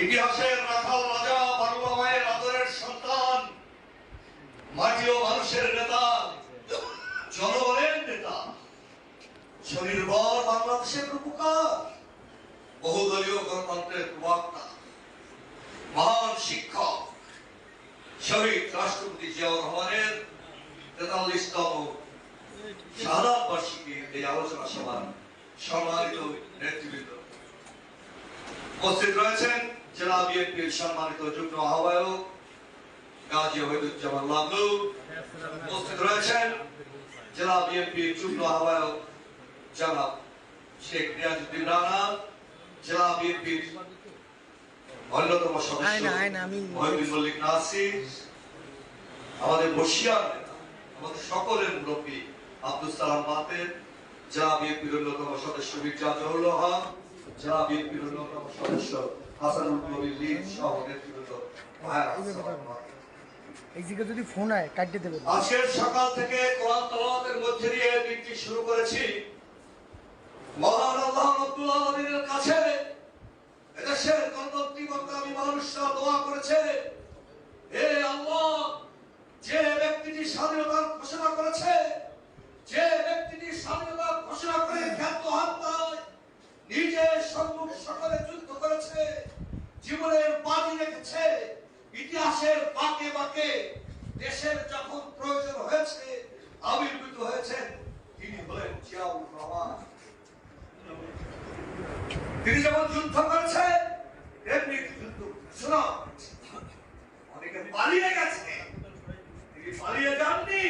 ইতিহাসের রাখাল রাজা বাংলা মায়ের মানুষের নেতা, জনগণের নেতা, স্বনির্ভর বাংলাদেশের রূপকার বহুদলীয় গণতন্ত্রের প্রবক্তা, মহান শিক্ষক, শহীদ রাষ্ট্রপতি জিয়াউর রহমানের তেতাল্লিশতম বার্ষিকী এই আলোচনা সভার সম্মানিত নেতৃবৃন্দ। উপস্থিত রয়েছেন জেলা বিএনপির সম্মানিত যুগ্ম আহ্বায়ক গাজী ওহিদুজ্জামান লাবলু উপস্থিত রয়েছেন জেলা বিএনপির যুগ্ম আহ্বায়ক জনাব শেখ রিয়াজুদ্দিন রানা জেলা বিএনপির অন্যতম সদস্য মহিউদ্দিন মল্লিক নাসির আমাদের বসিয়ার আমাদের সকলের মুরব্বী আব্দুল সালাম বাতের জেলা বিএনপির অন্যতম সদস্য মির্জা জহুরুল হক জেলা বিএনপির অন্যতম সদস্য হাসানুল কবির লিন সহ নেতৃবৃন্দ যদি ফোন আয় কাটতে দেবে। আজকের সকাল থেকে কোরআন তালাওয়াতের মধ্যে দিয়ে দিনটি শুরু করেছি। মহান আল্লাহ রাব্বুল আলামিনের কাছে এদেশের মানুষরা দোয়া করেছে হে আল্লাহ যে ব্যক্তিটি স্বাধীনতার ঘোষণা করেছে যে ব্যক্তিটি স্বাধীনতার ঘোষণা করে খ্যাত হত্যায় নিজে সম্মুখ সকলে যুদ্ধ করেছে, জীবনের বাজি রেখেছে, ইতিহাসের বাঁকে বাঁকে দেশের যখন প্রয়োজন হয়েছে, আবির্ভূত হয়েছেন, তিনি হলেন জিয়াউর রহমান। তিনি যেমন যুদ্ধ করেছে তেমনি যুদ্ধ ঘোষণা অনেকে পালিয়ে গেছে তিনি পালিয়ে যাননি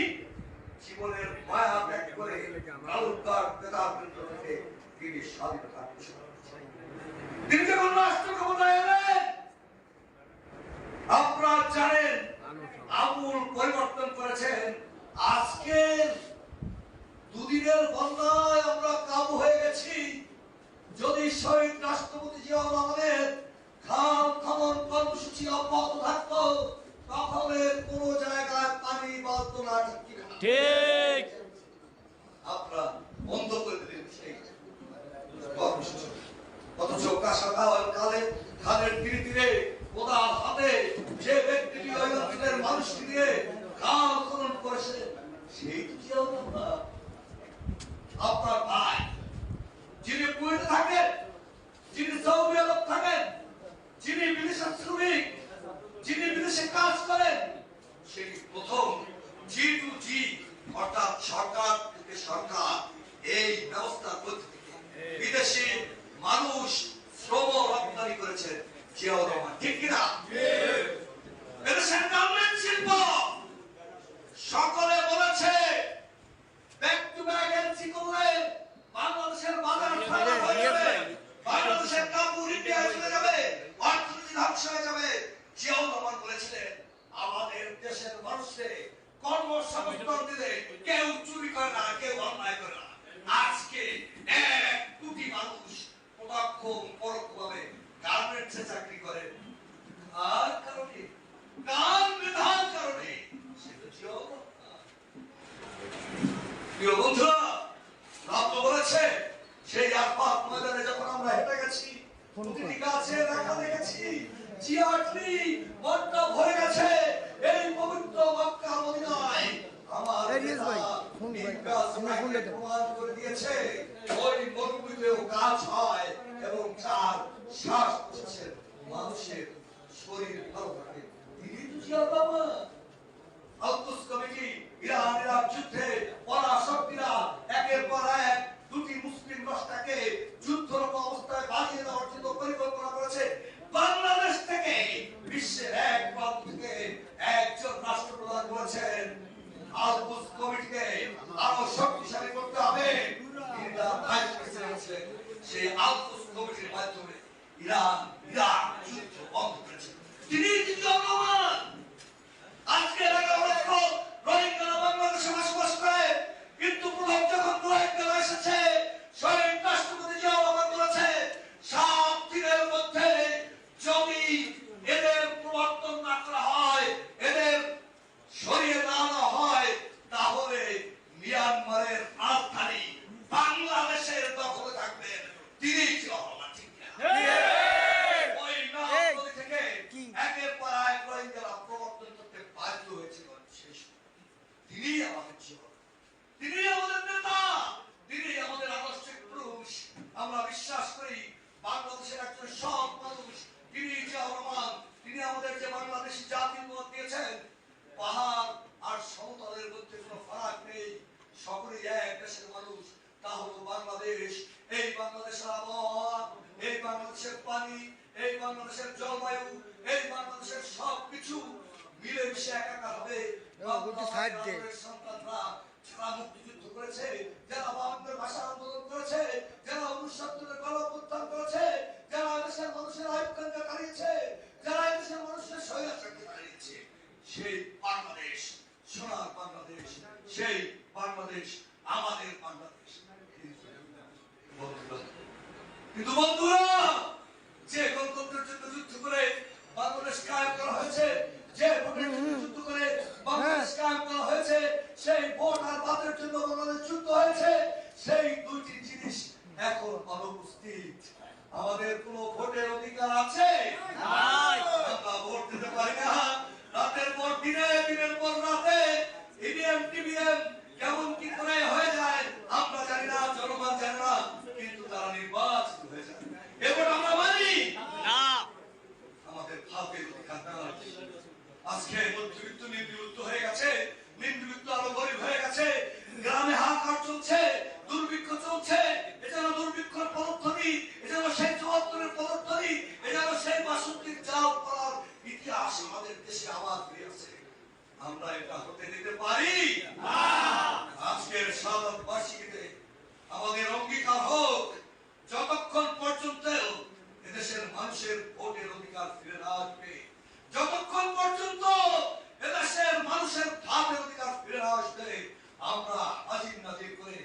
জীবনের মায়া ত্যাগ করে আপনারা জানেন, আমূল পরিবর্তন করেছেন। আজকের দুদিনের বন্যায় আমরা কাবু হয়ে গেছি। যদি শহীদ রাষ্ট্রপতি জিয়াউর রহমানের খাল খনন কর্মসূচি অব্যাহত থাকতো, তাহলে কোন জায়গায় পানি বাড়তো না ঠিক। কিনা? ঠিক আপনারা বন্ধ করে দিলেন সেই কর্মসূচি অথচ কাঁসাখাওয়ার কালে খালের তীরে তীরে কোদাল হাতে যে ব্যক্তিটি ওই অঞ্চলের মানুষকে দিয়ে খাল খনন করেছে সেই তো জিয়াউর রহমান। আপনার ভাই যিনি কুয়েতে থাকেন যিনি সৌদি আরব থাকেন যিনি বিদেশের শ্রমিক যিনি বিদেশে কাজ করেন সেই প্রথম জি টু জি অর্থাৎ সরকার থেকে সরকার এই ব্যবস্থা করতে থেকে বিদেশি মানুষ শ্রম রপ্তানি করেছে জিয়াউর রহমান ঠিক কিনা? এদেশের গার্মেন্ট শিল্প সকলে প্রতিটি গাছে রাখা দেখেছি জিয়াটলি মনটা ভরে গেছে। এই পবিত্র মক্কা মদিনায় আমার এই ভাই, ফোন ভাই, আমরা ফোন ভাইকে প্রমাণ করে দিয়েছে ওই মরুভূমিতেও কাজ হয় এবং চার শ্বাস প্রশ্বাসের মানুষের শরীর ভালো থাকে। তিনি তো জিয়া বাবা। আব্দুস কমিটি ইরান ইরাক যুদ্ধে পরাশক্তিরা একের পর মাধ্যমে ইরান ইরাক যুদ্ধ বন্ধ করেছে তিনি দ্বিতীয় রহমান আজকে এলাকা লক্ষ রোহিঙ্গারা বাংলাদেশে বসবাস করে কিন্তু প্রথম যখন রোহিঙ্গারা এসেছে শহীদ রাষ্ট্রপতি জিয়াউর রহমান বলেছে সাত দিনের মধ্যে যদি এদের প্রবর্তন না করা হয় এদের সরিয়ে না আনা হয় তাহলে মিয়ানমারের রাজধানী বাংলাদেশে বাংলাদেশের আবহাওয়া এই বাংলাদেশের পানি এই বাংলাদেশের জলবায়ু এই বাংলাদেশের সবকিছু মিলেমিশে একাকার হবে। সন্তানরা যারা মুক্তিযুদ্ধ করেছে যারা বাংলার ভাষা আন্দোলন করেছে যারা অনুসত্তরের গণপ্রত্যান করেছে যারা দেশের মানুষের আয়ুকাঙ্ক্ষা কারিয়েছে যারা দেশের মানুষের স্বৈরাচারকে কারিয়েছে সেই বাংলাদেশ সোনার বাংলাদেশ সেই বাংলাদেশ আমাদের বাংলাদেশ বন্ধুরা, কিন্তু বন্ধুরা যে গণতন্ত্রের জন্য যুদ্ধ করে বাংলাদেশ কায়েম করা হয়েছে যে ভোটের জন্য যুদ্ধ করে বাংলাদেশ কায়েম করা হয়েছে সেই ভোট আর বাদের জন্য বাংলাদেশ যুদ্ধ হয়েছে সেই দুইটি জিনিস এখন অনুপস্থিত। আমাদের কোনো ভোটের অধিকার আছে? আমরা ভোট দিতে পারি না। রাতের পর দিনে দিনের পর রাতে ইভিএম টিভিএম কেমন কি করে হয়ে যায় আমরা জানি না জনগণ জানে না কিন্তু তারা নির্বাচিত হয়ে যায় এবার আমরা মানি আমাদের ভাবের অধিকার নাই আজকে মধ্যবিত্ত নিম্নবিত্ত হয়ে গেছে নিম্নবিত্ত আরও গরিব হয়ে গেছে গ্রামে হাহাকার চলছে দুর্ভিক্ষ চলছে এজন্য দুর্ভিক্ষর পদধ্বনি এজন্য সেই চুয়াত্তরের পদধ্বনি এজন্য সেই বাসন্তীর জাল করার ইতিহাস আমাদের দেশে আবার ফিরে আসে আমরা এটা হতে দিতে পারি আজকের সাধারণ বার্ষিকীতে আমাদের অঙ্গীকার হোক যতক্ষণ পর্যন্ত এদেশের মানুষের ভোটের অধিকার ফিরে না আসবে যতক্ষণ পর্যন্ত এদেশের মানুষের ভাবের অধিকার ফিরে না আসবে আমরা হাজির নাজির করে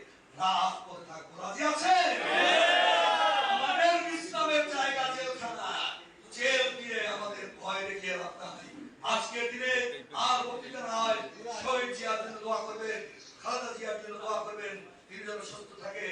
আমাদের ভয় দেখিয়ে রাখতে হয় আজকের দিনে আর বক্তৃতা নয় শহীদ জিয়ার জন্য দোয়া করবেন খালেদা জিয়ার জন্য করবেন তিনি যেন সুস্থ থাকে